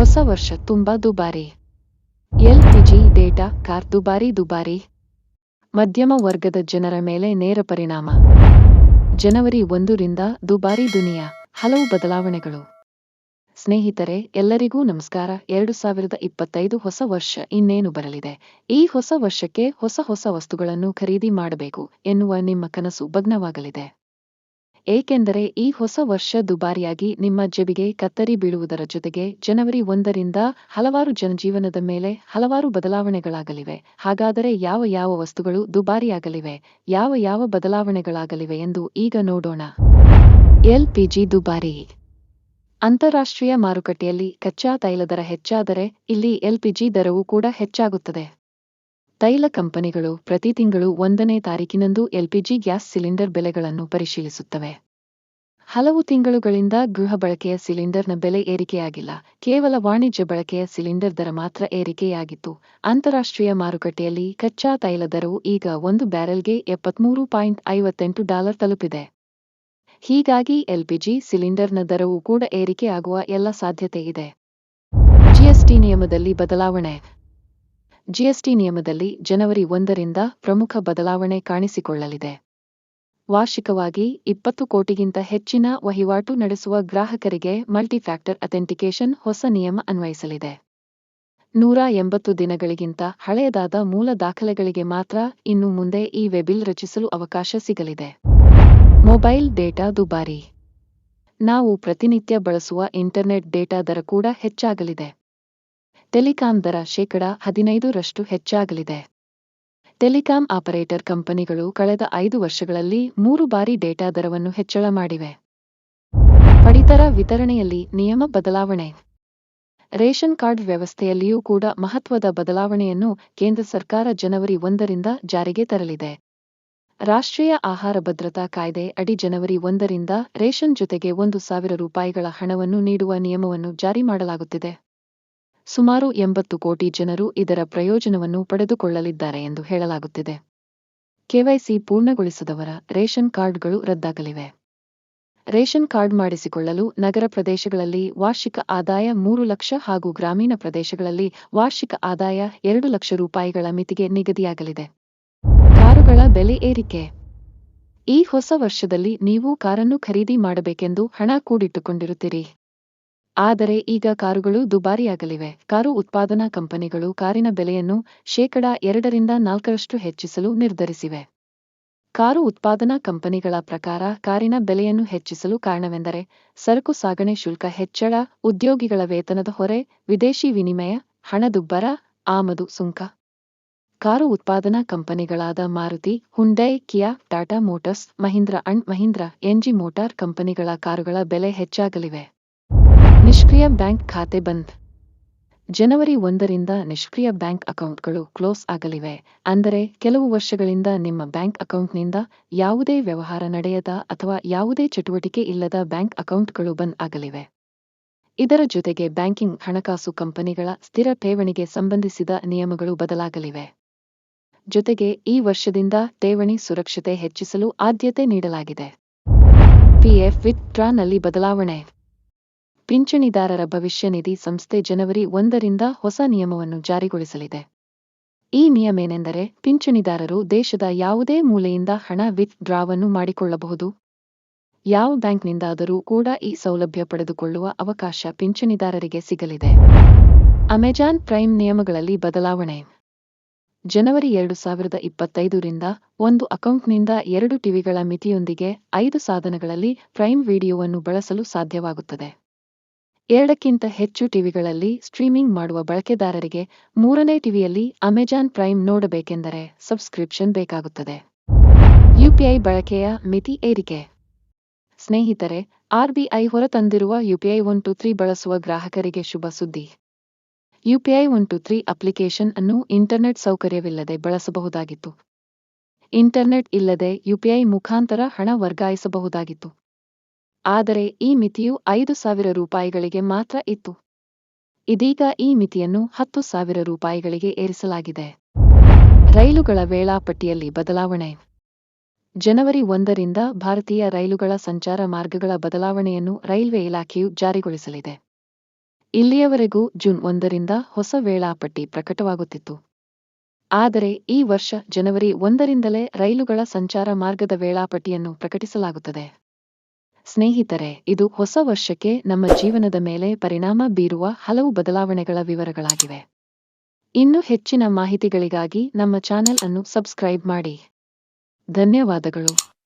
ಹೊಸ ವರ್ಷ ತುಂಬಾ ದುಬಾರಿ. ಎಲ್ಪಿಜಿ ಡೇಟಾ ಕಾರ್ ದುಬಾರಿ ದುಬಾರಿ. ಮಧ್ಯಮ ವರ್ಗದ ಜನರ ಮೇಲೆ ನೇರ ಪರಿಣಾಮ. ಜನವರಿ ಒಂದರಿಂದ ದುಬಾರಿ ದುನಿಯಾ. ಹಲವು ಬದಲಾವಣೆಗಳು. ಸ್ನೇಹಿತರೆ, ಎಲ್ಲರಿಗೂ ನಮಸ್ಕಾರ. ಎರಡು ಸಾವಿರದ ಇಪ್ಪತ್ತೈದು ಹೊಸ ವರ್ಷ ಇನ್ನೇನು ಬರಲಿದೆ? ಈ ಹೊಸ ವರ್ಷಕ್ಕೆ ಹೊಸ ಹೊಸ ವಸ್ತುಗಳನ್ನು ಖರೀದಿ ಮಾಡಬೇಕು ಎನ್ನುವ ನಿಮ್ಮ ಕನಸು ಭಗ್ನವಾಗಲಿದೆ. ಏಕೆಂದರೆ ಈ ಹೊಸ ವರ್ಷ ದುಬಾರಿಯಾಗಿ ನಿಮ್ಮ ಜೆಬಿಗೆ ಕತ್ತರಿ ಬೀಳುವುದರ ಜೊತೆಗೆ ಜನವರಿ ಒಂದರಿಂದ ಹಲವಾರು ಜನಜೀವನದ ಮೇಲೆ ಹಲವಾರು ಬದಲಾವಣೆಗಳಾಗಲಿವೆ. ಹಾಗಾದರೆ ಯಾವ ಯಾವ ವಸ್ತುಗಳು ದುಬಾರಿಯಾಗಲಿವೆ? ಯಾವ ಯಾವ ಬದಲಾವಣೆಗಳಾಗಲಿವೆ ಎಂದು ಈಗ ನೋಡೋಣ. ಎಲ್ಪಿಜಿ ದುಬಾರಿ. ಅಂತಾರಾಷ್ಟ್ರೀಯ ಮಾರುಕಟ್ಟೆಯಲ್ಲಿ ಕಚ್ಚಾ ತೈಲ ದರ ಹೆಚ್ಚಾದರೆ ಇಲ್ಲಿ ಎಲ್ಪಿಜಿ ದರವೂ ಕೂಡ ಹೆಚ್ಚಾಗುತ್ತದೆ. ತೈಲ ಕಂಪನಿಗಳು ಪ್ರತಿ ತಿಂಗಳು ಒಂದನೇ ತಾರೀಕಿನಂದು ಎಲ್ಪಿಜಿ ಗ್ಯಾಸ್ ಸಿಲಿಂಡರ್ ಬೆಲೆಗಳನ್ನು ಪರಿಶೀಲಿಸುತ್ತವೆ. ಹಲವು ತಿಂಗಳುಗಳಿಂದ ಗೃಹ ಬಳಕೆಯ ಸಿಲಿಂಡರ್ನ ಬೆಲೆ ಏರಿಕೆಯಾಗಿಲ್ಲ. ಕೇವಲ ವಾಣಿಜ್ಯ ಬಳಕೆಯ ಸಿಲಿಂಡರ್ ದರ ಮಾತ್ರ ಏರಿಕೆಯಾಗಿತ್ತು. ಅಂತಾರಾಷ್ಟ್ರೀಯ ಮಾರುಕಟ್ಟೆಯಲ್ಲಿ ಕಚ್ಚಾ ತೈಲ ದರವು ಈಗ ಒಂದು ಬ್ಯಾರೆಲ್ಗೆ ಎಪ್ಪತ್ಮೂರು ಪಾಯಿಂಟ್ ಐವತ್ತೆಂಟು ಡಾಲರ್ ತಲುಪಿದೆ. ಹೀಗಾಗಿ ಎಲ್ಪಿಜಿ ಸಿಲಿಂಡರ್ನ ದರವೂ ಕೂಡ ಏರಿಕೆಯಾಗುವ ಎಲ್ಲ ಸಾಧ್ಯತೆ ಇದೆ. ಜಿಎಸ್ಟಿ ನಿಯಮದಲ್ಲಿ ಬದಲಾವಣೆ. ಜಿಎಸ್ಟಿ ನಿಯಮದಲ್ಲಿ ಜನವರಿ ಒಂದರಿಂದ ಪ್ರಮುಖ ಬದಲಾವಣೆ ಕಾಣಿಸಿಕೊಳ್ಳಲಿದೆ. ವಾರ್ಷಿಕವಾಗಿ ಇಪ್ಪತ್ತು ಕೋಟಿಗಿಂತ ಹೆಚ್ಚಿನ ವಹಿವಾಟು ನಡೆಸುವ ಗ್ರಾಹಕರಿಗೆ ಮಲ್ಟಿಫ್ಯಾಕ್ಟರ್ ಅಥೆಂಟಿಕೇಶನ್ ಹೊಸ ನಿಯಮ ಅನ್ವಯಿಸಲಿದೆ. ನೂರ ಎಂಬತ್ತು ದಿನಗಳಿಗಿಂತ ಹಳೆಯದಾದ ಮೂಲ ದಾಖಲೆಗಳಿಗೆ ಮಾತ್ರ ಇನ್ನು ಮುಂದೆ ಈ ವೆಬಿಲ್ ರಚಿಸಲು ಅವಕಾಶ ಸಿಗಲಿದೆ. ಮೊಬೈಲ್ ಡೇಟಾ ದುಬಾರಿ. ನಾವು ಪ್ರತಿನಿತ್ಯ ಬಳಸುವ ಇಂಟರ್ನೆಟ್ ಡೇಟಾ ದರ ಕೂಡ ಹೆಚ್ಚಾಗಲಿದೆ. ಟೆಲಿಕಾಂ ದರ ಶೇಕಡ ಹದಿನೈದರಷ್ಟು ಹೆಚ್ಚಾಗಲಿದೆ. ಟೆಲಿಕಾಂ ಆಪರೇಟರ್ ಕಂಪನಿಗಳು ಕಳೆದ ಐದು ವರ್ಷಗಳಲ್ಲಿ ಮೂರು ಬಾರಿ ಡೇಟಾ ದರವನ್ನು ಹೆಚ್ಚಳ ಮಾಡಿವೆ. ಪಡಿತರ ವಿತರಣೆಯಲ್ಲಿ ನಿಯಮ ಬದಲಾವಣೆ. ರೇಷನ್ ಕಾರ್ಡ್ ವ್ಯವಸ್ಥೆಯಲ್ಲಿಯೂ ಕೂಡ ಮಹತ್ವದ ಬದಲಾವಣೆಯನ್ನು ಕೇಂದ್ರ ಸರ್ಕಾರ ಜನವರಿ ಒಂದರಿಂದ ಜಾರಿಗೆ ತರಲಿದೆ. ರಾಷ್ಟ್ರೀಯ ಆಹಾರ ಭದ್ರತಾ ಕಾಯ್ದೆ ಅಡಿ ಜನವರಿ ಒಂದರಿಂದ ರೇಷನ್ ಜೊತೆಗೆ ಒಂದು ಸಾವಿರ ರೂಪಾಯಿಗಳ ಹಣವನ್ನು ನೀಡುವ ನಿಯಮವನ್ನು ಜಾರಿ ಮಾಡಲಾಗುತ್ತಿದೆ. ಸುಮಾರು ಎಂಬತ್ತು ಕೋಟಿ ಜನರು ಇದರ ಪ್ರಯೋಜನವನ್ನು ಪಡೆದುಕೊಳ್ಳಲಿದ್ದಾರೆ ಎಂದು ಹೇಳಲಾಗುತ್ತಿದೆ. ಕೆವೈಸಿ ಪೂರ್ಣಗೊಳಿಸದವರ ರೇಷನ್ ಕಾರ್ಡ್ಗಳು ರದ್ದಾಗಲಿವೆ. ರೇಷನ್ ಕಾರ್ಡ್ ಮಾಡಿಸಿಕೊಳ್ಳಲು ನಗರ ಪ್ರದೇಶಗಳಲ್ಲಿ ವಾರ್ಷಿಕ ಆದಾಯ ಮೂರು ಲಕ್ಷ ಹಾಗೂ ಗ್ರಾಮೀಣ ಪ್ರದೇಶಗಳಲ್ಲಿ ವಾರ್ಷಿಕ ಆದಾಯ ಎರಡು ಲಕ್ಷ ರೂಪಾಯಿಗಳ ಮಿತಿಗೆ ನಿಗದಿಯಾಗಲಿದೆ. ಕಾರುಗಳ ಬೆಲೆ ಏರಿಕೆ. ಈ ಹೊಸ ವರ್ಷದಲ್ಲಿ ನೀವು ಕಾರನ್ನು ಖರೀದಿ ಮಾಡಬೇಕೆಂದು ಹಣ ಕೂಡಿಟ್ಟುಕೊಂಡಿರುತ್ತೀರಿ. ಆದರೆ ಈಗ ಕಾರುಗಳು ದುಬಾರಿಯಾಗಲಿವೆ. ಕಾರು ಉತ್ಪಾದನಾ ಕಂಪನಿಗಳು ಕಾರಿನ ಬೆಲೆಯನ್ನು ಶೇಕಡ ಎರಡರಿಂದ ನಾಲ್ಕರಷ್ಟು ಹೆಚ್ಚಿಸಲು ನಿರ್ಧರಿಸಿವೆ. ಕಾರು ಉತ್ಪಾದನಾ ಕಂಪನಿಗಳ ಪ್ರಕಾರ ಕಾರಿನ ಬೆಲೆಯನ್ನು ಹೆಚ್ಚಿಸಲು ಕಾರಣವೆಂದರೆ ಸರಕು ಸಾಗಣೆ ಶುಲ್ಕ ಹೆಚ್ಚಳ, ಉದ್ಯೋಗಿಗಳ ವೇತನದ ಹೊರೆ, ವಿದೇಶಿ ವಿನಿಮಯ, ಹಣದುಬ್ಬರ, ಆಮದು ಸುಂಕ. ಕಾರು ಉತ್ಪಾದನಾ ಕಂಪನಿಗಳಾದ Maruti, Hyundai, Kia, Tata motors, Mahindra and Mahindra MG motor ಕಂಪನಿಗಳ ಕಾರುಗಳ ಬೆಲೆ ಹೆಚ್ಚಾಗಲಿವೆ. ನಿಷ್ಕ್ರಿಯ ಬ್ಯಾಂಕ್ ಖಾತೆ ಬಂದ್. ಜನವರಿ ಒಂದರಿಂದ ನಿಷ್ಕ್ರಿಯ ಬ್ಯಾಂಕ್ ಅಕೌಂಟ್ಗಳು ಕ್ಲೋಸ್ ಆಗಲಿವೆ. ಅಂದರೆ ಕೆಲವು ವರ್ಷಗಳಿಂದ ನಿಮ್ಮ ಬ್ಯಾಂಕ್ ಅಕೌಂಟ್ನಿಂದ ಯಾವುದೇ ವ್ಯವಹಾರ ನಡೆಯದ ಅಥವಾ ಯಾವುದೇ ಚಟುವಟಿಕೆ ಇಲ್ಲದ ಬ್ಯಾಂಕ್ ಅಕೌಂಟ್ಗಳು ಬಂದ್ ಆಗಲಿವೆ. ಇದರ ಜೊತೆಗೆ ಬ್ಯಾಂಕಿಂಗ್, ಹಣಕಾಸು ಕಂಪನಿಗಳ ಸ್ಥಿರ ಠೇವಣಿಗೆ ಸಂಬಂಧಿಸಿದ ನಿಯಮಗಳು ಬದಲಾಗಲಿವೆ. ಜೊತೆಗೆ ಈ ವರ್ಷದಿಂದ ಠೇವಣಿ ಸುರಕ್ಷತೆ ಹೆಚ್ಚಿಸಲು ಆದ್ಯತೆ ನೀಡಲಾಗಿದೆ. ಪಿಎಫ್ ವಿತ್ನಲ್ಲಿ ಬದಲಾವಣೆ. ಪಿಂಚಣಿದಾರರ ಭವಿಷ್ಯ ನಿಧಿ ಸಂಸ್ಥೆ ಜನವರಿ ಒಂದರಿಂದ ಹೊಸ ನಿಯಮವನ್ನು ಜಾರಿಗೊಳಿಸಲಿದೆ. ಈ ನಿಯಮೇನೆಂದರೆ ಪಿಂಚಣಿದಾರರು ದೇಶದ ಯಾವುದೇ ಮೂಲೆಯಿಂದ ಹಣ ವಿತ್ ಡ್ರಾವನ್ನು ಮಾಡಿಕೊಳ್ಳಬಹುದು. ಯಾವ ಬ್ಯಾಂಕ್ನಿಂದಾದರೂ ಕೂಡ ಈ ಸೌಲಭ್ಯ ಪಡೆದುಕೊಳ್ಳುವ ಅವಕಾಶ ಪಿಂಚಣಿದಾರರಿಗೆ ಸಿಗಲಿದೆ. ಅಮೆಜಾನ್ ಪ್ರೈಮ್ ನಿಯಮಗಳಲ್ಲಿ ಬದಲಾವಣೆ. ಜನವರಿ ಎರಡು ಸಾವಿರದ ಇಪ್ಪತ್ತೈದರಿಂದ ಒಂದು ಅಕೌಂಟ್ನಿಂದ ಎರಡು ಟಿವಿಗಳ ಮಿತಿಯೊಂದಿಗೆ ಐದು ಸಾಧನಗಳಲ್ಲಿ ಪ್ರೈಮ್ ವಿಡಿಯೋವನ್ನು ಬಳಸಲು ಸಾಧ್ಯವಾಗುತ್ತದೆ. ಎರಡಕ್ಕಿಂತ ಹೆಚ್ಚು ಟಿವಿಗಳಲ್ಲಿ ಸ್ಟ್ರೀಮಿಂಗ್ ಮಾಡುವ ಬಳಕೆದಾರರಿಗೆ ಮೂರನೇ ಟಿವಿಯಲ್ಲಿ ಅಮೆಜಾನ್ ಪ್ರೈಮ್ ನೋಡಬೇಕೆಂದರೆ ಸಬ್ಸ್ಕ್ರಿಪ್ಷನ್ ಬೇಕಾಗುತ್ತದೆ. ಯುಪಿಐ ಬಳಕೆಯ ಮಿತಿ ಏರಿಕೆ. ಸ್ನೇಹಿತರೆ ಆರ್ಬಿಐ ಹೊರತಂದಿರುವ ಯುಪಿಐ ಒನ್ ಟು ತ್ರೀ ಬಳಸುವ ಗ್ರಾಹಕರಿಗೆ ಶುಭ ಸುದ್ದಿ. UPI one two three application ಅನ್ನು ಇಂಟರ್ನೆಟ್ ಸೌಕರ್ಯವಿಲ್ಲದೆ ಬಳಸಬಹುದಾಗಿತ್ತು. ಇಂಟರ್ನೆಟ್ ಇಲ್ಲದೆ ಯುಪಿಐ ಮುಖಾಂತರ ಹಣ ವರ್ಗಾಯಿಸಬಹುದಾಗಿತ್ತು. ಆದರೆ ಈ ಮಿತಿಯು ಐದು ಸಾವಿರ ರೂಪಾಯಿಗಳಿಗೆ ಮಾತ್ರ ಇತ್ತು. ಇದೀಗ ಈ ಮಿತಿಯನ್ನು ಹತ್ತು ಸಾವಿರ ರೂಪಾಯಿಗಳಿಗೆ ಏರಿಸಲಾಗಿದೆ. ರೈಲುಗಳ ವೇಳಾಪಟ್ಟಿಯಲ್ಲಿ ಬದಲಾವಣೆ. ಜನವರಿ ಒಂದರಿಂದ ಭಾರತೀಯ ರೈಲುಗಳ ಸಂಚಾರ ಮಾರ್ಗಗಳ ಬದಲಾವಣೆಯನ್ನು ರೈಲ್ವೆ ಇಲಾಖೆಯು ಜಾರಿಗೊಳಿಸಲಿದೆ. ಇಲ್ಲಿಯವರೆಗೂ ಜೂನ್ ಒಂದರಿಂದ ಹೊಸ ವೇಳಾಪಟ್ಟಿ ಪ್ರಕಟವಾಗುತ್ತಿತ್ತು. ಆದರೆ ಈ ವರ್ಷ ಜನವರಿ ಒಂದರಿಂದಲೇ ರೈಲುಗಳ ಸಂಚಾರ ಮಾರ್ಗದ ವೇಳಾಪಟ್ಟಿಯನ್ನು ಪ್ರಕಟಿಸಲಾಗುತ್ತದೆ. ಸ್ನೇಹಿತರೆ, ಇದು ಹೊಸ ವರ್ಷಕ್ಕೆ ನಮ್ಮ ಜೀವನದ ಮೇಲೆ ಪರಿಣಾಮ ಬೀರುವ ಹಲವು ಬದಲಾವಣೆಗಳ ವಿವರಗಳಾಗಿವೆ. ಇನ್ನು ಹೆಚ್ಚಿನ ಮಾಹಿತಿಗಳಿಗಾಗಿ ನಮ್ಮ ಚಾನೆಲ್ ಅನ್ನು ಸಬ್ಸ್ಕ್ರೈಬ್ ಮಾಡಿ. ಧನ್ಯವಾದಗಳು.